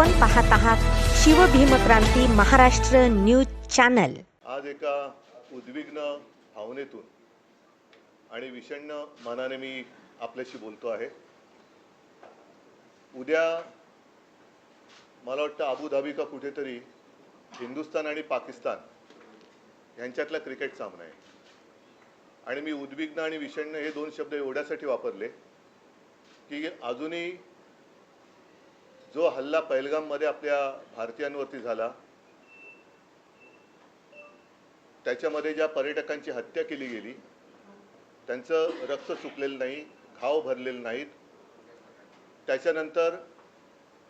आपण पाहत आहात शिवभीमक्रांती महाराष्ट्र न्यूज चॅनल. आज एका उद्विग्न भावनेतून आणि विषण्ण मनाने मी आपल्याशी बोलतो आहे. उद्या मला वाटतं अबुधाबी का कुठेतरी हिंदुस्थान आणि पाकिस्तान यांच्यातला क्रिकेट सामना आहे. आणि मी उद्विग्न आणि विषण्ण हे दोन शब्द एवढ्यासाठी वापरले की अजूनही जो हल्ला पहलगाममध्ये आपल्या भारतीयांवरती झाला त्याच्यामध्ये ज्या पर्यटकांची हत्या केली गेली त्यांचं रक्त चुकलेलं नाही घाव भरलेले नाहीत. त्याच्यानंतर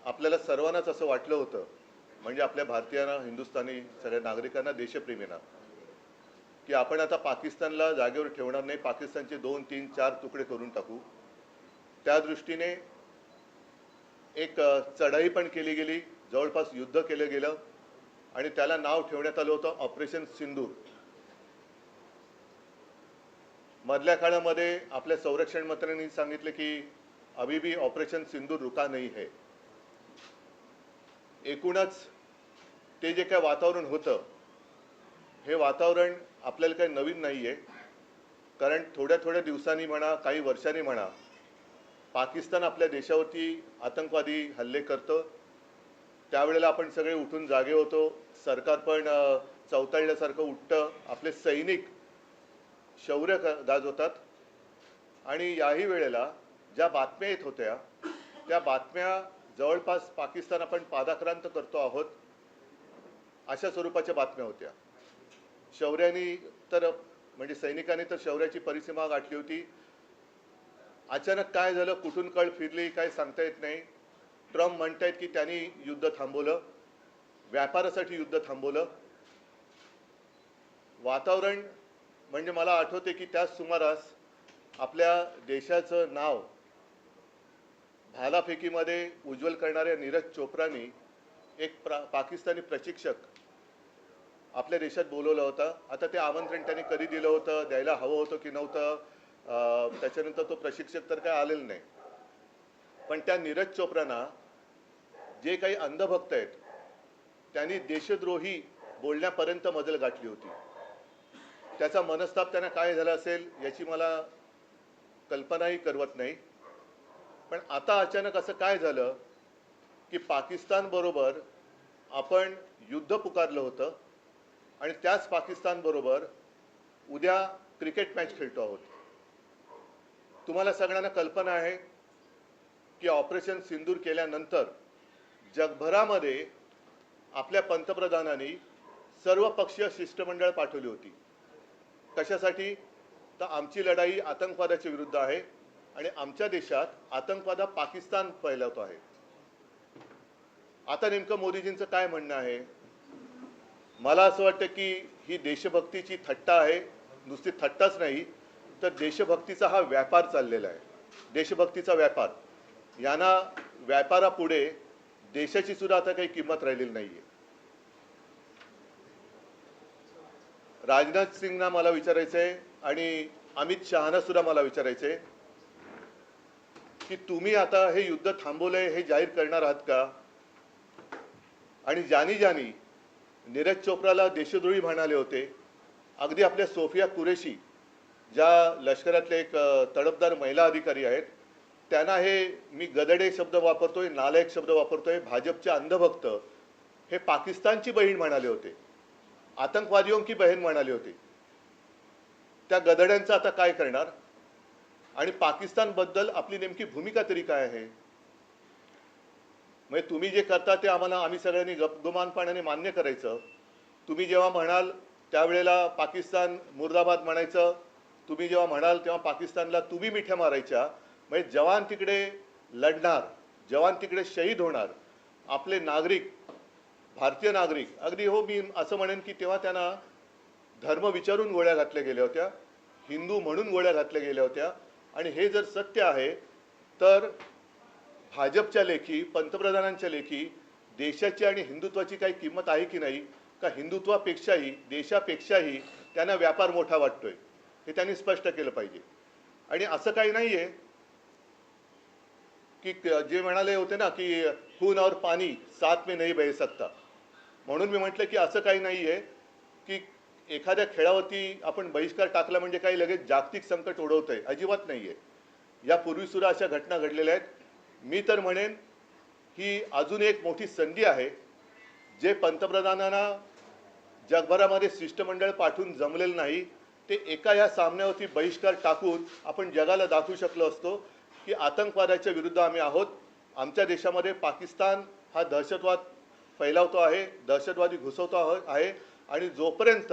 आपल्याला सर्वांनाच असं वाटलं होतं म्हणजे आपल्या भारतीयांना हिंदुस्थानी सगळ्या नागरिकांना देशप्रेमींना की आपण आता पाकिस्तानला जागेवर ठेवणार नाही पाकिस्तानचे दोन तीन चार तुकडे करून टाकू. त्या दृष्टीने एक चढाई पण केली गेली. जवळपास युद्ध केलं गेलं. आणि त्याला नाव ठेवण्यात आलं होतं ऑपरेशन सिंदूर. मधल्या काळामध्ये आपल्या संरक्षण मंत्र्यांनी सांगितलं की अभी भी ऑपरेशन सिंदूर रुका नाही है. एकूणच ते जे काय वातावरण होतं हे वातावरण आपल्याला काही नवीन नाही आहे कारण थोड्या थोड्या दिवसांनी म्हणा काही वर्षांनी म्हणा पाकिस्तान आपल्या देशावरती आतंकवादी हल्ले करतं. त्यावेळेला आपण सगळे उठून जागे होतो. सरकार पण अ, चवताळल्यासारखं उठतं. आपले सैनिक शौर्य क- गाजवतात आणि याही वेळेला ज्या बातम्या येत होत्या त्या बातम्या जवळपास पाकिस्तान आपण पादाक्रांत करतो आहोत अशा स्वरूपाच्या बातम्या होत्या. शौर्यानी तर म्हणजे सैनिकांनी तर शौर्याची परिसीमा गाठली होती. अचानक काय झालं? कुठून कळ फिरली? काय सांगता येत नाही. ट्रम्प म्हणतायत की त्यांनी युद्ध थांबवलं. व्यापारासाठी युद्ध थांबवलं. वातावरण म्हणजे मला आठवते की त्याच सुमारास आपल्या देशाचं नाव भालाफेकीमध्ये उज्ज्वल करणाऱ्या नीरज चोप्रानी एक प्रा पाकिस्तानी प्रशिक्षक आपल्या देशात बोलवला होता. आता ते आमंत्रण त्यांनी कधी दिलं होतं? द्यायला हवं होतं की नव्हतं? त्याच्यानंतर तो प्रशिक्षक तर काय आलेला नाही. पण त्या नीरज चोप्रांना जे काही अंधभक्त आहेत त्यांनी देशद्रोही बोलण्यापर्यंत मजल गाठली होती. त्याचा मनस्ताप त्यांना काय झाला असेल याची मला कल्पनाही करवत नाही. पण आता अचानक असं काय झालं की पाकिस्तानबरोबर आपण युद्ध पुकारलं होतं आणि त्याच पाकिस्तानबरोबर उद्या क्रिकेट मॅच खेळतो आहोत. तुम्हाला सगळ्यांना कल्पना आहे की ऑपरेशन सिंदूर केल्यानंतर जगभरामध्ये आपल्या पंतप्रधानांनी सर्वपक्षीय शिष्टमंडळ पाठवली होती. कशासाठी? तर आमची लढाई आतंकवादाच्या विरुद्ध आहे आणि आमच्या देशात आतंकवाद हा पाकिस्तान फैलावतो आहे. आता नेमकं मोदीजींचं काय म्हणणं आहे? मला असं वाटतं की ही देशभक्तीची थट्टा आहे. नुसती थट्टाच नाही. तर देशभक्तीचा हा व्यापार चाललेला आहे. देशभक्तीचा व्यापार. यांना व्यापारापुढे देशाची सुद्धा आता काही किंमत राहिलेली नाहीये. राजनाथ सिंगना मला विचारायचं आहे आणि अमित शहाना सुद्धा मला विचारायचं आहे की तुम्ही आता हे युद्ध थांबवलंय हे जाहीर करणार आहात का? आणि ज्यानी ज्यानी नीरज चोप्राला देशद्रोही म्हणाले होते. अगदी आपल्या सोफिया कुरेशी ज्या लष्करातले एक अ, तडफदार महिला अधिकारी आहेत त्यांना हे मी गदडे शब्द वापरतोय नालायक शब्द वापरतोय भाजपचे अंधभक्त हे पाकिस्तानची बहीण म्हणाले होते आतंकवादियों की बहीण म्हणाले होते. त्या गदड्यांचं आता काय करणार? आणि पाकिस्तानबद्दल आपली नेमकी भूमिका तरी काय आहे? म्हणजे तुम्ही जे करता ते आम्हाला आम्ही सगळ्यांनी गपगुमानपणाने मान्य करायचं. तुम्ही जेव्हा म्हणाल त्यावेळेला पाकिस्तान मुर्दाबाद म्हणायचं तुम्ही जेव्हा म्हणाल तेव्हा पाकिस्तानला तुम्ही मिठ्या मारायच्या म्हणजे जवान तिकडे लढणार जवान तिकडे शहीद होणार आपले नागरिक भारतीय नागरिक अगदी हो मी असं म्हणेन की तेव्हा त्यांना धर्म विचारून गोळ्या घातल्या गेल्या होत्या हिंदू म्हणून गोळ्या घातल्या गेल्या होत्या आणि हे जर सत्य आहे तर भाजपच्या लेखी पंतप्रधानांच्या लेखी देशाची आणि हिंदुत्वाची काही किंमत आहे की नाही का हिंदुत्वापेक्षाही देशापेक्षाही त्यांना व्यापार मोठा वाटतोय. हे त्यांनी स्पष्ट केलं पाहिजे. आणि असं काही नाहीये की जे म्हणाले होते ना की खून और पाणी साथ में नाही बह सकता. म्हणून मी म्हटलं की असं काही नाही आहे की एखाद्या खेळावरती आपण बहिष्कार टाकला म्हणजे काही लगेच जागतिक संकट ओढवत आहे अजिबात नाही आहे यापूर्वी सुद्धा अशा घटना घडलेल्या आहेत. मी तर म्हणेन ही अजून एक मोठी संधी आहे जे पंतप्रधानांना जगभरामध्ये शिष्टमंडळ पाठवून जमलेलं नाही. ते एका या सामन्यावरती बहिष्कार टाकून आपण जगाला दाखवू शकलो असतो की आतंकवादाच्या विरुद्ध आम्ही आहोत. आमच्या देशामध्ये पाकिस्तान हा दहशतवाद फैलावतो आहे दहशतवादी घुसवतो आहे आणि जोपर्यंत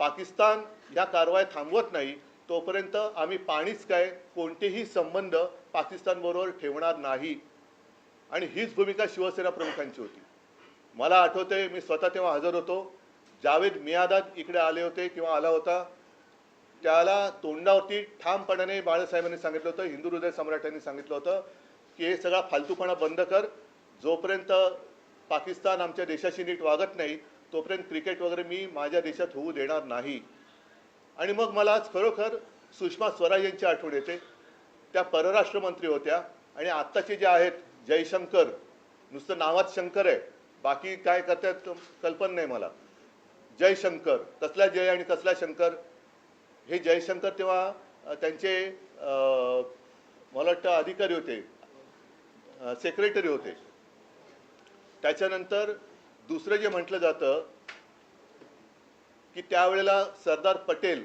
पाकिस्तान या कारवाया थांबवत नाही तोपर्यंत आम्ही पाणीच काय कोणतेही संबंध पाकिस्तानबरोबर ठेवणार नाही. आणि हीच भूमिका शिवसेना प्रमुखांची होती. मला आठवते मी स्वतः तेव्हा हजर होतो. जावेद मियादाद इकडे आले होते किंवा आला होता त्याला तोंडावरती ठामपणाने बाळासाहेबांनी सांगितलं होतं हिंदू हृदय सम्राटांनी सांगितलं होतं की हे सगळा फालतूपणा बंद कर जोपर्यंत पाकिस्तान आमच्या देशाशी नीट वागत नाही तोपर्यंत क्रिकेट वगैरे मी माझ्या देशात होऊ देणार नाही. आणि मग मला आज खरोखर सुषमा स्वराज यांची आठवण येते. त्या परराष्ट्र मंत्री होत्या आणि आत्ताचे जे आहेत जयशंकर नुसतं नावात शंकर आहे बाकी काय करतात कल्पना नाही मला. जयशंकर. कसला जय आणि कसला शंकर? हे जयशंकर तेव्हा त्यांचे मला वाटतं अधिकारी होते. सेक्रेटरी होते. त्याच्यानंतर दुसरं जे म्हटलं जातं की त्यावेळेला सरदार पटेल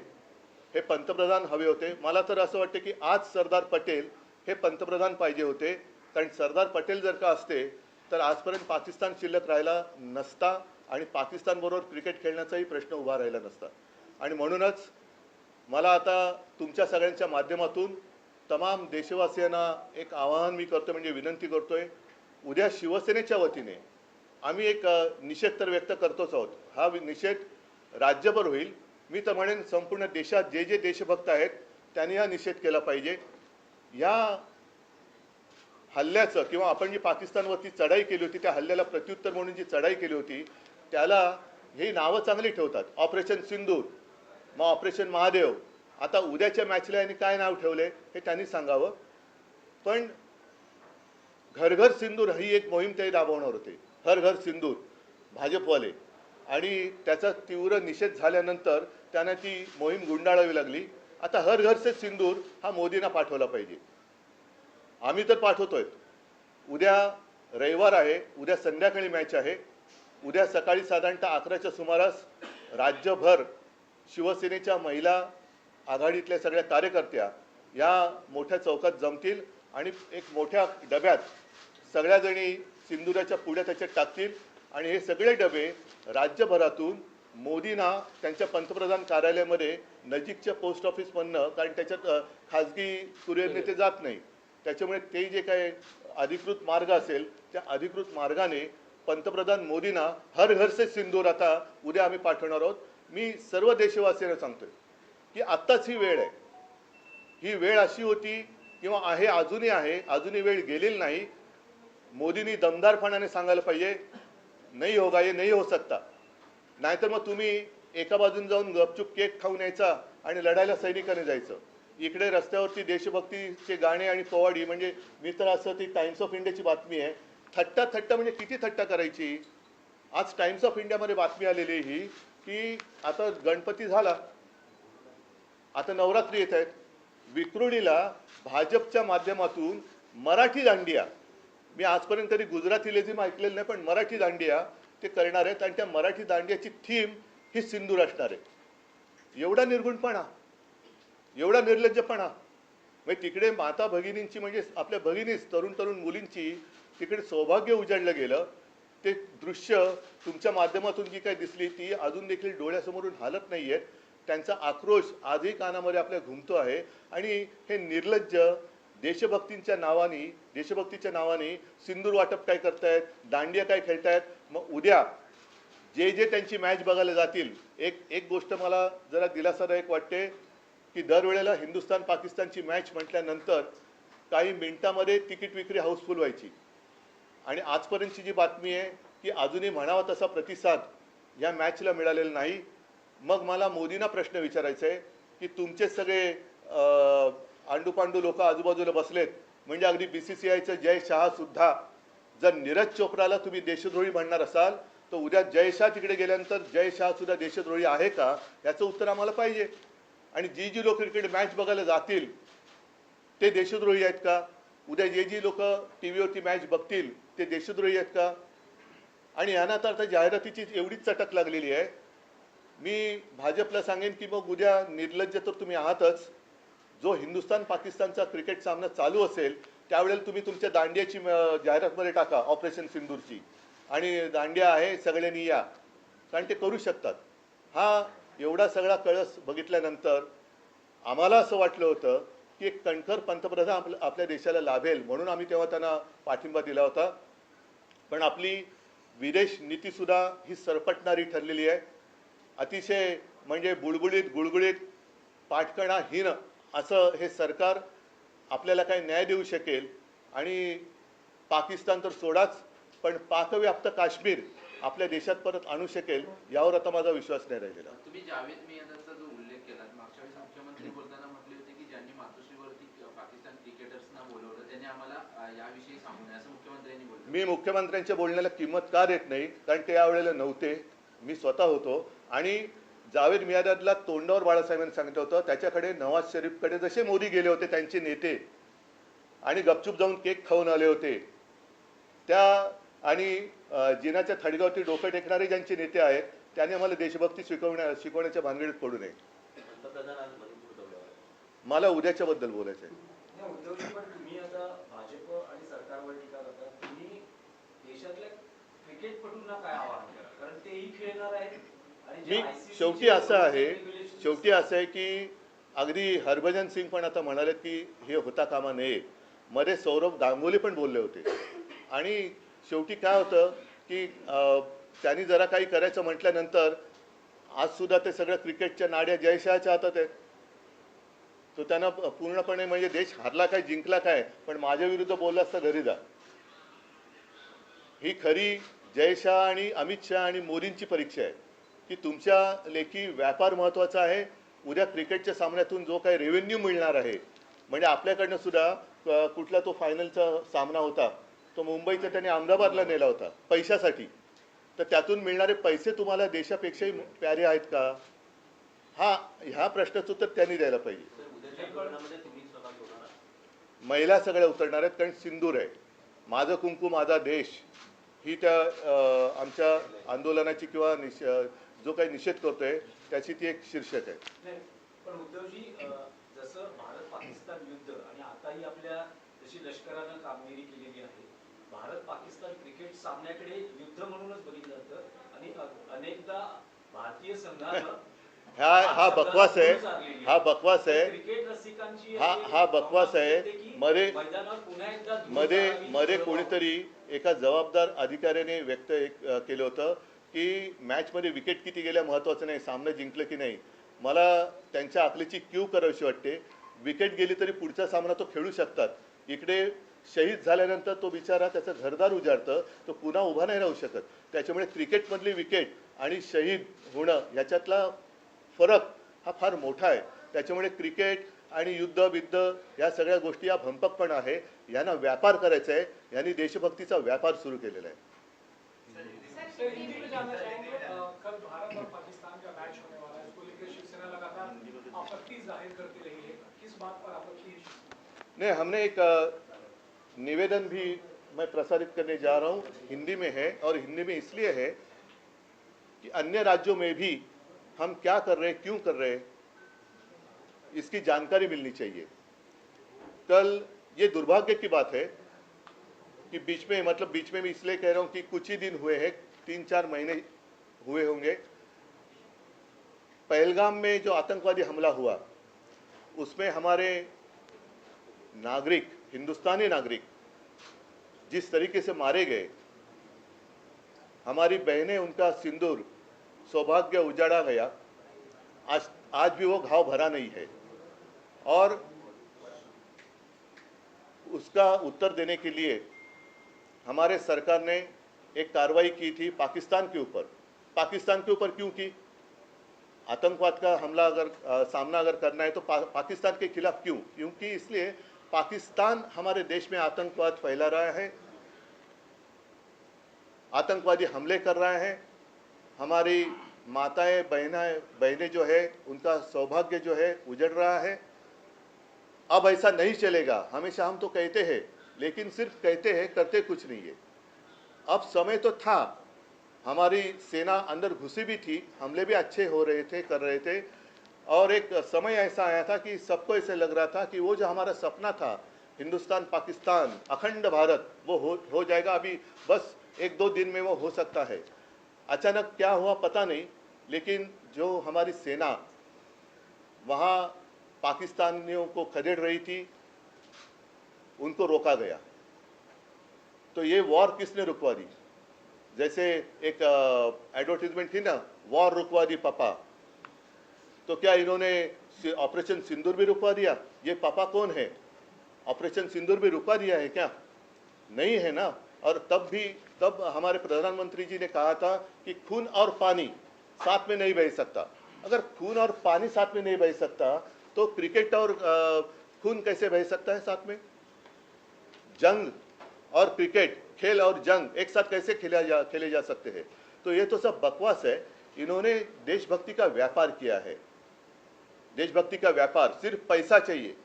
हे पंतप्रधान हवे होते. मला तर असं वाटतं की आज सरदार पटेल हे पंतप्रधान पाहिजे होते. कारण सरदार पटेल जर का असते तर आजपर्यंत पाकिस्तान शिल्लक राहिला नसता. आणि पाकिस्तानबरोबर क्रिकेट खेळण्याचाही प्रश्न उभा राहिला नसता. आणि म्हणूनच मला आता तुमच्या सगळ्यांच्या माध्यमातून तमाम देशवासियांना एक आवाहन मी करतो म्हणजे विनंती करतोय. उद्या शिवसेनेच्या वतीने आम्ही एक निषेध तर व्यक्त करतोच आहोत. हा निषेध राज्यभर होईल. मी तर म्हणेन संपूर्ण देशात जे जे देशभक्त आहेत त्यांनी हा निषेध केला पाहिजे. या हल्ल्याचं किंवा आपण जी पाकिस्तानवरती चढाई केली होती त्या हल्ल्याला प्रत्युत्तर म्हणून जी चढाई केली होती त्याला हे नावं चांगली ठेवतात. ऑपरेशन सिंदूर. मग ऑपरेशन महादेव. आता उद्याच्या मॅचला यांनी काय नाव ठेवले हे त्यांनी सांगावं. पण घर घर सिंदूर ही एक मोहीम ते राबवणार होते. हर घर सिंदूर भाजपवाले. आणि त्याचा तीव्र निषेध झाल्यानंतर त्यांना ती मोहीम गुंडाळावी लागली. आता हर घरचे सिंदूर हा मोदींना पाठवला पाहिजे. आम्ही तर पाठवतोय. उद्या रविवार आहे उद्या संध्याकाळी मॅच आहे. उद्या सकाळी साधारणतः अकराच्या सुमारास राज्यभर शिवसेनेच्या महिला आघाडीतल्या सगळ्या कार्यकर्त्या या मोठ्या चौकात जमतील आणि एक मोठ्या डब्यात सगळ्याजणी सिंदुराच्या पुढ्या त्याच्यात टाकतील. आणि हे सगळे डबे राज्यभरातून मोदींना त्यांच्या पंतप्रधान कार्यालयामध्ये नजीकच्या पोस्ट ऑफिसमधनं कारण त्याच्यात खाजगी कुरिअरने ते जात नाही. त्याच्यामुळे ते जे काय अधिकृत मार्ग असेल त्या अधिकृत मार्गाने पंतप्रधान मोदींना हर घर से सिंदूर आता उद्या आम्ही पाठवणार आहोत. मी सर्व देशवासियांना सांगतोय की आत्ताच ही वेळ आहे. ही वेळ अशी होती किंवा आहे अजूनही आहे अजूनही वेळ गेलेली नाही. मोदींनी दमदारपणाने सांगायला पाहिजे नाही होगा ये नाही हो सकता नाहीतर मग तुम्ही एका बाजून जाऊन गपचूप केक खाऊन यायचा आणि लढायला सैनिकाने जायचं. इकडे रस्त्यावरती देशभक्तीचे गाणे आणि पोवाडी म्हणजे मी तर असं ती टाइम्स ऑफ इंडियाची बातमी आहे. थट्टा थट्टा म्हणजे किती थट्टा करायची? आज टाइम्स ऑफ इंडियामध्ये बातमी आलेली ही की आता गणपती झाला. आता नवरात्री येत आहेत. विक्रोळीला भाजपच्या माध्यमातून मराठी दांडिया. मी आजपर्यंत तरी गुजराती लेझिम ऐकलेलं नाही पण मराठी दांडिया ते करणार आहेत आणि त्या मराठी दांडियाची थीम ही सिंदूर असणार आहे. एवढा निर्गुणपणा एवढा निर्लज्जपणा. म्हणजे तिकडे माता भगिनींची म्हणजे आपल्या भगिनीच तरुण तरुण मुलींची तिकडे सौभाग्य उजाडलं गेलं. ते दृश्य तुमच्या माध्यमातून जी काही दिसली ती अजून देखील डोळ्यासमोरून हालत नाही आहेत त्यांचा आक्रोश आजही कानामध्ये आपल्या घुमतो आहे. आणि हे निर्लज्ज देशभक्तींच्या नावाने देशभक्तीच्या नावाने सिंदूर वाटप काय करतायत दांडिया काय खेळतायत मग उद्या जे जे त्यांची मॅच बघायला जातील एक एक गोष्ट मला जरा दिलासादायक वाटते. की दरवेळेला हिंदुस्तान पाकिस्तानची मॅच म्हटल्यानंतर काही मिनिटामध्ये तिकीट विक्री हाऊसफुल व्हायची. आणि आजपर्यंतची जी बातमी आहे की अजूनही म्हणावा तसा प्रतिसाद या मॅचला मिळालेला नाही. मग मला मोदींना प्रश्न विचारायचा आहे की तुमचे सगळे आंडूपांडू लोक आजूबाजूला बसलेत म्हणजे अगदी बी सी सी आयचं जय शहासुद्धा जर नीरज चोप्राला तुम्ही देशद्रोही म्हणणार असाल तर उद्या जय शाह तिकडे गेल्यानंतर जय शाह सुद्धा देशद्रोही आहे का? याचं उत्तर आम्हाला पाहिजे. आणि जी जी लोक क्रिकेट मॅच बघायला जातील ते देशद्रोही आहेत का? उद्या जे जी लोक टी व्हीवरती मॅच बघतील ते देशद्रोही आहेत का? आणि यांना तर आता जाहिरातीची एवढीच चटक लागलेली आहे. मी भाजपला सांगेन की मग उद्या निर्लज्ज तर तुम्ही आहातच. जो हिंदुस्तान पाकिस्तानचा क्रिकेट सामना चालू असेल त्यावेळेला तुम्ही तुमच्या दांडियाची जाहिरातमध्ये टाका ऑपरेशन सिंदूरची. आणि दांडिया आहे सगळ्यांनी या. कारण ते करू शकतात. हा एवढा सगळा कळस बघितल्यानंतर आम्हाला असं वाटलं होतं की एक कणखर पंतप्रधान आपल्या आपल्या देशाला लाभेल म्हणून आम्ही तेव्हा त्यांना पाठिंबा दिला होता. पण आपली विदेश नीतीसुद्धा ही सरपटणारी ठरलेली आहे. अतिशय म्हणजे बुळबुळीत गुळगुळीत पाठकणाहीन असं हे सरकार आपल्याला काही न्याय देऊ शकेल. आणि पाकिस्तान तर सोडाच पण पाकव्याप्त काश्मीर आपल्या देशात परत आणू शकेल यावर आता माझा विश्वास नाही राहिलेला. तुम्ही जावेद मियादाचा जो उल्लेख केला मागच्या वेळेस मुख्यमंत्री बोलताना म्हटले होते की ज्यांनी मातोश्रीवरती पाकिस्तान क्रिकेटर्सना बोलवलं त्यांनी आम्हाला याविषयी सांगू नये असं मुख्यमंत्र्यांनी बोललं. मी मुख्यमंत्र्यांच्या बोलण्याला किंमत का देत नाही कारण ते यावेळेला नव्हते. मी स्वतः होतो. आणि जावेद मियादादला तोंडावर बाळासाहेबांनी सांगितलं होतं त्याच्याकडे नवाज शरीफकडे जसे मोदी गेले होते त्यांचे नेते. आणि गपचूप जाऊन केक खाऊन आले होते. त्या आणि जिनाच्या थडगावती डोकं टेकणारे ज्यांचे नेते आहेत त्याने आम्हाला देशभक्ती शिकवण्या शिकवण्याच्या भानगडीत पडू नये. मला उद्याच्या बद्दल बोलायचं आहे. नाही, उद्धवजी पण तुम्ही आता भाजप आणि सरकारवर टीका करता. तुम्ही देशातल्या क्रिकेटपटूंना काय आवाहन करा? कारण तेही खेळणार आहेत. आणि जे मी शेवटी असं आहे शेवटी असं आहे की अगदी हरभजन सिंग पण आता म्हणाले की हे होता कामा नये. मध्ये सौरभ गांगुली पण बोलले होते. आणि शेवटी काय होतं की त्यांनी जरा काही करायचं म्हटल्यानंतर आज सुद्धा ते सगळं क्रिकेटच्या नाड्या जयशहाच्या हातात आहेत. तो त्यांना पूर्णपणे म्हणजे देश हारला काय जिंकला काय पण माझ्या विरुद्ध असता घरी जा. ही खरी जयशाह आणि अमित शहा आणि मोदींची परीक्षा आहे. की तुमच्या लेखी व्यापार महत्त्वाचा आहे. उद्या क्रिकेटच्या सामन्यातून जो काही रेव्हेन्यू मिळणार आहे म्हणजे आपल्याकडनं सुद्धा कुठला तो फायनलचा सामना होता तो मुंबईचा त्याने अहमदाबादला नेला होता पैशासाठी. तर त्यातून मिळणारे पैसे तुम्हाला देशापेक्षाही प्यारे आहेत का? हा ह्या प्रश्नाचं उत्तर त्यांनी द्यायला पाहिजे. महिला सगळ्या उतरणार आहेत कारण सिंदूर आहे. माझं कुंकू माझा देश ही त्या आमच्या आंदोलनाची किंवा निष जो काही निषेध करतोय त्याची ती एक शीर्षक आहे. पण उद्धवजी जसं भारत पाकिस्तान युद्ध आणि आताही आपल्या जशी लष्करानं कामगिरी आहे भारत पाकिस्तान क्रिकेट सामन्याकडे युद्ध म्हणूनच बघितलं जातं. आणि अनेकदा भारतीय संघानं हा हा बकवास आहे. हा बकवास आहे. हा हा बकवास आहे. मध्ये मध्ये मध्ये कोणीतरी एका जबाबदार अधिकाऱ्याने व्यक्त केलं होतं की मॅचमध्ये विकेट किती गेल्या महत्त्वाचं नाही सामना जिंकलं की नाही. मला त्यांच्या आकलीची क्यू करावीशी वाटते. विकेट गेली तरी पुढचा सामना तो खेळू शकतात. इकडे शहीद झाल्यानंतर तो बिचारा त्याचं घरदार उजाडतं तो पुन्हा उभा नाही राहू शकत. त्याच्यामुळे क्रिकेटमधली विकेट आणि शहीद होणं याच्यातला फरक हा फार मोठा आहे. त्याच्यामुळे क्रिकेट आणि युद्ध बिद्ध या सगळ्या गोष्टी या भंपकपण आहे. यांना व्यापार करायचा आहे. यांनी देशभक्तीचा व्यापार सुरू केलेला आहे. नाही नहीं हमने एक निवेदन भी मैं प्रसारित करने जा रहा हूँ। हिंदी में है और हिंदी में इसलिए है कि अन्य राज्यों में भी हम क्या कर रहे हैं, क्यों कर रहे हैं, इसकी जानकारी मिलनी चाहिए। कल ये दुर्भाग्य की बात है कि बीच में मतलब बीच में भी इसलिए कह रहा हूँ कि कुछ ही दिन हुए हैं तीन चार महीने हुए होंगे। पहलगाम में जो आतंकवादी हमला हुआ, उसमें हमारे नागरिक हिंदुस्तानी नागरिक जिस तरीके से मारे गए हमारी बहनें उनका सिंदूर सौभाग्य उजाड़ा गया। आज आज भी वो घाव भरा नहीं है। और उसका उत्तर देने के लिए हमारे सरकार ने एक कार्रवाई की थी पाकिस्तान के ऊपर। पाकिस्तान के ऊपर क्यों की? आतंकवाद का हमला अगर अ, सामना अगर करना है तो पा, पाकिस्तान के खिलाफ क्यों? क्योंकि इसलिए पाकिस्तान हमारे देश में आतंकवाद फैला रहा है। आतंकवादी हमले कर रहे हैं। हमारी माताएँ, बहनाएँ, बहनें जो है, उनका सौभाग्य जो है, उजड़ रहा है। अब ऐसा नहीं चलेगा। हमेशा हम तो कहते हैं, लेकिन सिर्फ़ कहते हैं, करते कुछ नहीं है। अब समय तो था। हमारी सेना अंदर घुसी भी थी। हमले भी अच्छे हो रहे थे, कर रहे थे। और एक समय ऐसा आया था कि सबको ऐसे लग रहा था कि वो जो हमारा सपना था, हिंदुस्तान, पाकिस्तान, अखंड भारत, वो हो हो जाएगा। अभी बस एक दो दिन में वो हो सकता है। अचानक क्या हुआ पता नहीं, लेकिन जो हमारी सेना, वहाँ पाकिस्तानियों को खदेड़ रही थी, उनको रोका गया। तो ये वॉर किसने रुकवा दी? जैसे एक एडवर्टीजमेंट थी ना, वॉर रुकवा दी पापा। तो क्या इन्होंने ऑपरेशन सिंदूर भी रुकवा दिया? ये पापा कौन है? ऑपरेशन सिंदूर भी रुकवा दिया है क्या? नहीं है ना? और तब भी, तब हमारे प्रधानमंत्री जी ने कहा था कि खून और पानी साथ में नहीं बह सकता। अगर खून और पानी साथ में नहीं बह सकता तो क्रिकेट और खून कैसे बह सकता है साथ में? जंग और क्रिकेट, खेल और जंग एक साथ कैसे खेला जा, खेले जा सकते हैं? तो ये तो सब बकवास है। इन्होंने देशभक्ति का व्यापार किया है। देशभक्ति का व्यापार, सिर्फ़ पैसा चाहिए।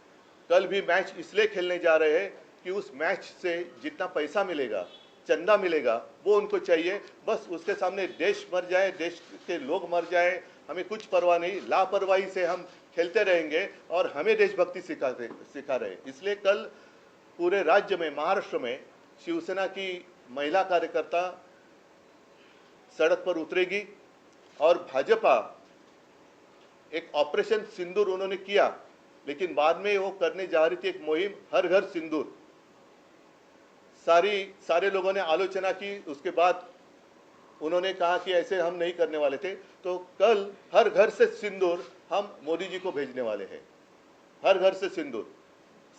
कल भी मैच इसलिए खेलने जा रहे हैं कि उस मैच से जितना पैसा मिलेगा, चंदा मिलेगा, वो उनको चाहिए। बस उसके सामने देश मर जाए, देश के लोग मर जाए, हमें कुछ परवाह नहीं, लापरवाही से हम खेलते रहेंगे और हमें देशभक्ति सिखाते सिखा रहे इसलिए कल पूरे राज्य में, महाराष्ट्र में शिवसेना की महिला कार्यकर्ता सड़क पर उतरेगी और भाजपा एक ऑपरेशन सिंदूर उन्होंने किया, लेकिन बाद में वो करने जा रही थी एक मुहिम, हर घर सिंदूर। सारी, सारे लोगों ने आलोचना की, उसके बाद उन्होंने कहा कि ऐसे हम नहीं करने वाले थे। तो कल हर घर से सिंदूर हम मोदी जी को भेजने वाले हैं। हर घर से सिंदूर।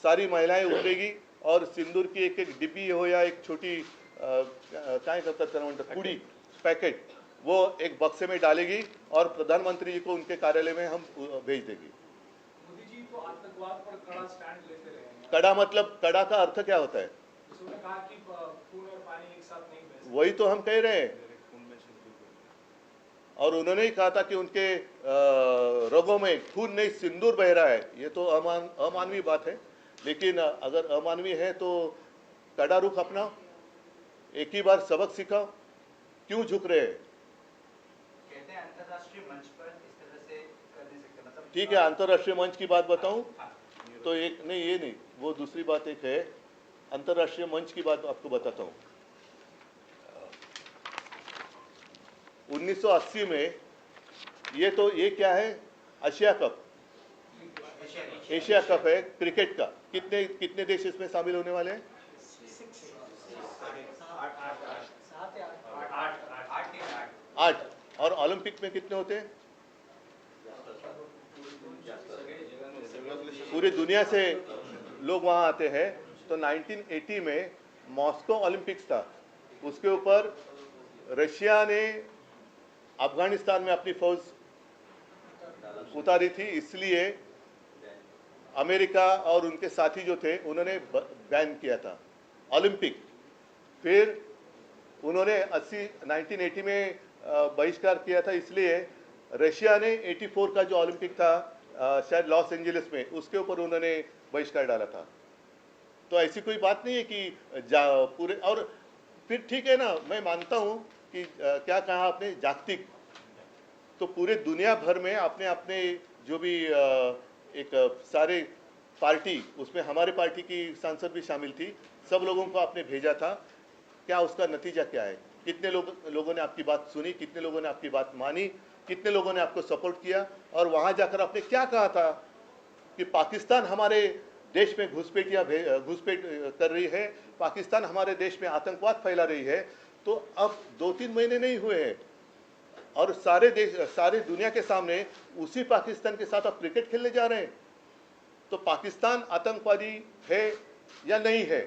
सारी महिलाएँ उतरेगी और सिंदूर की एक एक डिब्बी हो या एक छोटी काय कुडी, पैकेट वो एक बक्से में डालेगी और प्रधानमंत्री जी को उनके कार्यालय में हम भेज देगी। मोदी जी तो आतंकवाद पर कड़ा स्टैंड लेते रहे हैं। कड़ा मतलब कड़ा का अर्थ क्या होता है? कहा कि खून और पानी एक साथ नहीं वही तो हम कह रहे हैं। और उन्होंने ही कहा था कि उनके रगों में खून नहीं सिंदूर बह रहा है। ये तो अमान अमानवीय बात है। लेकिन अगर अमानवीय है तो कड़ा रुख अपनाओ। एक ही बार सबक सिखाओ। क्यों झुक रहे हैं? अंतर्राष्ट्रीय मंच पर इस तरह से कर नहीं सकते मतलब? ठीक है अंतर्राष्ट्रीय मंच की बात बताऊँ? तो एक नहीं ये नहीं वो दूसरी बात एक है। अंतर्राष्ट्रीय मंच की बात आपको बताता हूँ। 1980 में ये तो ये क्या है? Asia cup. एशिया कप है क्रिकेट का। कितने कितने देश इसमें शामिल होने वाले हैं? आठ। और ओलंपिक में कितने होते हैं? पूरी दुनिया से लोग वहाँ आते हैं। तो 1980 में मॉस्को ओलंपिक्स था। उसके ऊपर रशिया ने अफ़गानिस्तान में अपनी फौज उतारी थी। इसलिए अमेरिका और उनके साथी जो थे, उन्होंने बैन किया था। ओलंपिक। फिर उन्होंने 80 1980 में बहिष्कार किया था, इसलिए रशिया ने 84 का जो ओलंपिक था शायद लॉस एंजलिस में, उसके ऊपर उन्होंने बहिष्कार डाला था। तो ऐसी कोई बात नहीं है कि जा, पूरे, और फिर ठीक है ना, मैं मानता हूँ कि क्या कहा आपने, जागतिक। तो पूरे दुनिया भर में आपने अपने जो भी एक सारे पार्टी, उसमें हमारे पार्टी की सांसद भी शामिल थी, सब लोगों को आपने भेजा था। क्या उसका नतीजा क्या है? कितने लोग, लोगों ने आपकी बात सुनी, कितने लोगों ने आपकी बात मानी, कितने लोगों ने आपको सपोर्ट किया, और वहाँ जाकर आपने क्या कहा था कि पाकिस्तान हमारे देश में घुसपैठिया घुसपैठ कर रही है, पाकिस्तान हमारे देश में आतंकवाद फैला रही है तो अब दो तीन महीने नहीं हुए हैं, और सारे देश, सारे दुनिया के सामने उसी पाकिस्तान के साथ आप क्रिकेट खेलने जा रहे हैं तो पाकिस्तान आतंकवादी है या नहीं है?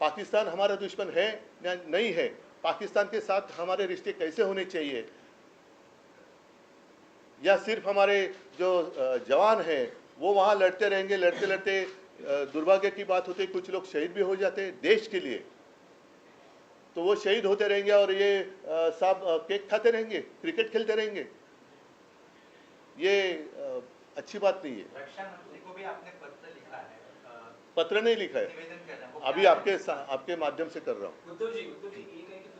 पाकिस्तान हमारा दुश्मन है या नहीं है? पाकिस्तान के साथ हमारे रिश्ते कैसे होने चाहिए? या सिर्फ़ हमारे जो जवान हैं वो वहाँ लड़ते रहेंगे लड़ते लड़ते दुर्भाग्य की बात होती है कुछ लोग शहीद भी हो जाते हैं देश के लिए। तो वो शहीद होते रहेंगे और ये साहब केक खाते रहेंगे क्रिकेट खेलते रहेंगे। ये अच्छी बात नहीं है। को भी आपने पत्र लिखा है पत्र नहीं लिखा है। अभी आपके आपके माध्यम से कर रहा हूँ।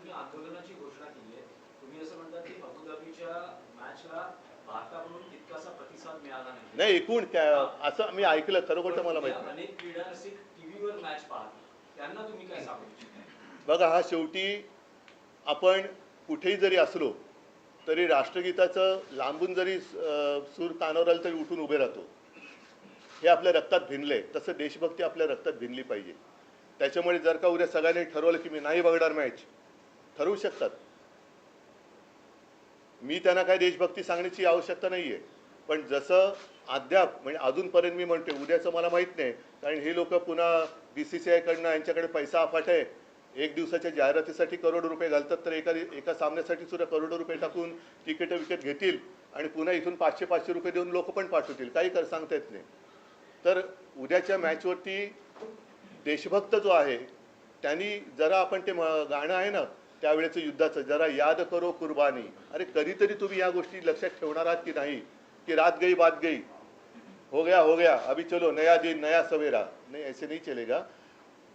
तुम्ही आंदोलनाची घोषणा केली आहे. तुम्ही असं म्हणता की अबुधाबीच्या मॅचला भारताकडून तितकासा प्रतिसाद मिळाला नाही. नाही एकूण काय असं मी ऐकलं खरं खोटं मला माहीत नाही. अनेक क्रीडा रसिक टीव्हीवर मॅच पाहतात त्यांना तुम्ही काय सांगू इच्छिता? बघा हा शेवटी आपण कुठेही जरी असलो तरी राष्ट्रगीताचं लांबून जरी अ, सूर कानावर आलं तरी उठून उभे राहतो. हे आपल्या रक्तात भिनले तसं देशभक्ती आपल्या रक्तात भिनली पाहिजे. त्याच्यामुळे जर का उद्या सगळ्यांनी ठरवलं की मी नाही बघणार मॅच ठरवू शकतात. मी त्यांना काय देशभक्ती सांगण्याची आवश्यकता नाही आहे पण जसं अद्याप म्हणजे अजूनपर्यंत मी म्हणते उद्याचं मला माहीत नाही कारण हे लोक पुन्हा बी सी सी आयकडनं यांच्याकडे पैसा अफाट आहे. एक दिवसाच्या जाहिरातीसाठी करोडो रुपये घालतात तर एका एका सामन्यासाठी सुद्धा करोडो रुपये टाकून तिकीट विकत घेतील आणि पुन्हा इथून पाचशे पाचशे रुपये देऊन लोक पण पाठवतील. काही कर सांगता येत नाही. तर उद्याच्या मॅचवरती देशभक्त जो आहे त्यांनी जरा आपण ते म- गाणं आहे ना त्यावेळेचं युद्धाचं जरा याद करो कुर्बानी. अरे कधीतरी तुम्ही या गोष्टी लक्षात ठेवणार आहात की नाही? की रात गई बात गई. हो गया हो गया. अभी चलो नया दिन नया सवेरा. नहीं ऐसे नहीं चलेगा.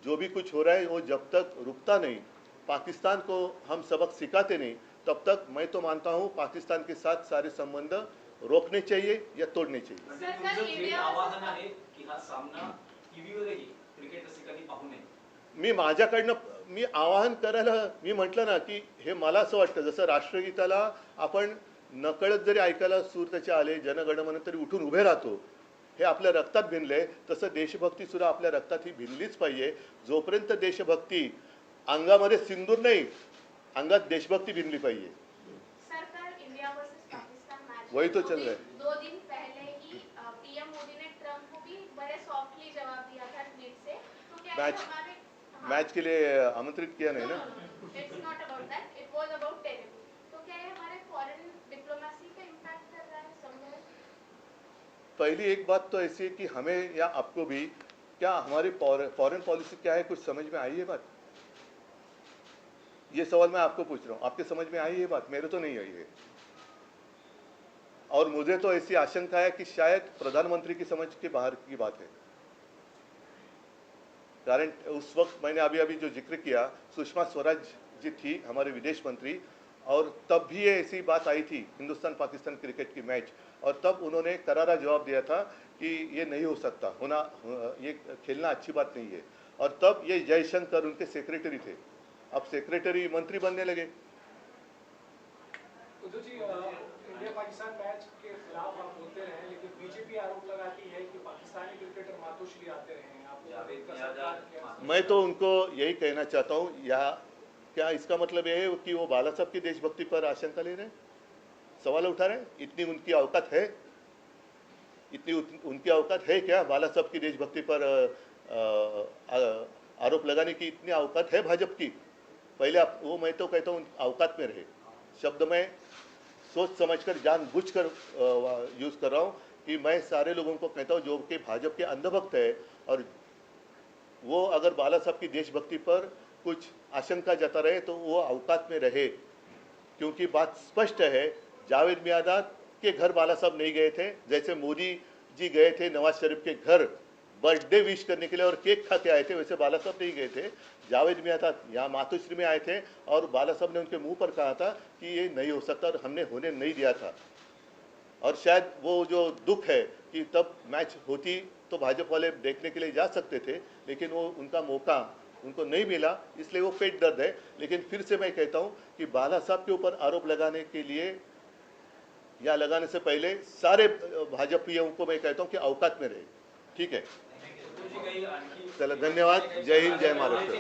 जो भी कुछ हो रहा है वो जब तक रुकता नहीं. पाकिस्तान को हम सबक सिखाते नहीं तब तक मैं तो मानता हूँ पाकिस्तान के साथ सारे संबंध रोकने चाहिए या तोड़ने चाहिए। मी माझ्याकडनं मी आवाहन करायला मी म्हटलं ना की हे मला असं वाटतं जसं राष्ट्रगीताला आपण नकळत जरी ऐकायला सूर त्याचे आले जनगणमन तरी उठून उभे राहतो हे आपल्या रक्तात भिनले तसं देशभक्ती सुद्धा आपल्या रक्तात ही भिनलीच पाहिजे. जोपर्यंत देशभक्ती अंगामध्ये सिंदूर नाही अंगात देशभक्ती भिनली पाहिजे. वही तो चल रहा है। दो दिन पहले ही पीएम मोदी ने ट्रम्प को भी बड़े सॉफ्टली जवाब दिया था ट्वीट से. तो क्या मैच- हमारे मैच के लिए आमंत्रित किया नहीं ना? तो है पहली एक बात तो ऐसी है कि हमें या आपको भी क्या हमारी फॉरेन पॉलिसी क्या है? कुछ समझ में आई है बात? ये सवाल मैं आपको पूछ रहा हूँ। आपके समझ में आई है बात? मेरे तो नहीं आई है। और मुझे तो ऐसी आशंका है कि शायद प्रधानमंत्री की समझ के बाहर की बात है। कारण उस वक्त मैंने अभी अभी जो ज़िक्र किया, सुषमा स्वराज जी थी हमारे विदेश मंत्री और तब भी ये ऐसी बात आई थी, हिंदुस्तान पाकिस्तान क्रिकेट की मैच। और तब उन्होंने करारा जवाब दिया था कि ये नहीं हो सकता, होना, ये खेलना अच्छी बात नहीं है। और तब ये जयशंकर उनके सेक्रेटरी थे। अब सेक्रेटरी मंत्री बनने लगे। पाकिस्तान मैच के खिलाफ आप बोलते रहे लेकिन बीजेपी आरोप लगाती है कि पाकिस्तानी क्रिकेटर मातोश्री आते रहे। मैं तो उनको यही कहना चाहता हूँ या क्या इसका मतलब ये है कि वो बाला साहब की देशभक्ति पर आशंका ले रहे हैं? सवाल उठा रहे हैं? इतनी उनकी औकात है? इतनी उनकी औकात है क्या बाला साहब की देशभक्ति पर आरोप लगाने की इतनी औकात है भाजपा की? पहले आप, वो मैं तो कहता हूँ औकात में रहे। शब्द में सोच समझकर, जानबूझकर यूज़ कर रहा हूँ कि मैं सारे लोगों को कहता हूँ, जो कि भाजपा के अंधभक्त है और वो अगर बाला साहब की देशभक्ति पर कुछ आशंका जता रहे तो वो अवकात में रहे। क्योंकि बात स्पष्ट है, जावेद मियादाद के घर बाला साहब नहीं गए थे। जैसे मोदी जी गए थे नवाज़ शरीफ के घर, बर्थडे विश करने के लिए और केक खा के आए थे, वैसे बाला साहब नहीं गए थे। जावेद मियादाद यहाँ मातोश्री में आए थे और बाला साहब ने उनके मुँह पर कहा था कि ये नहीं हो सकता और हमने होने नहीं दिया था। और शायद वो जो दुख है कि तब मैच होती तो भाजपा वाले देखने के लिए जा सकते थे लेकिन वो उनका मौका उनको नहीं मिला इसलिए वो पेट दर्द है। लेकिन फिर से मैं कहता हूँ कि बाला साहब के ऊपर आरोप लगाने के लिए या लगाने से पहले सारे भाजपा को मैं कहता हूँ कि अवकात में रहे। ठीक है? चला धन्यवाद। जय हिंद जय महाराष्ट्र।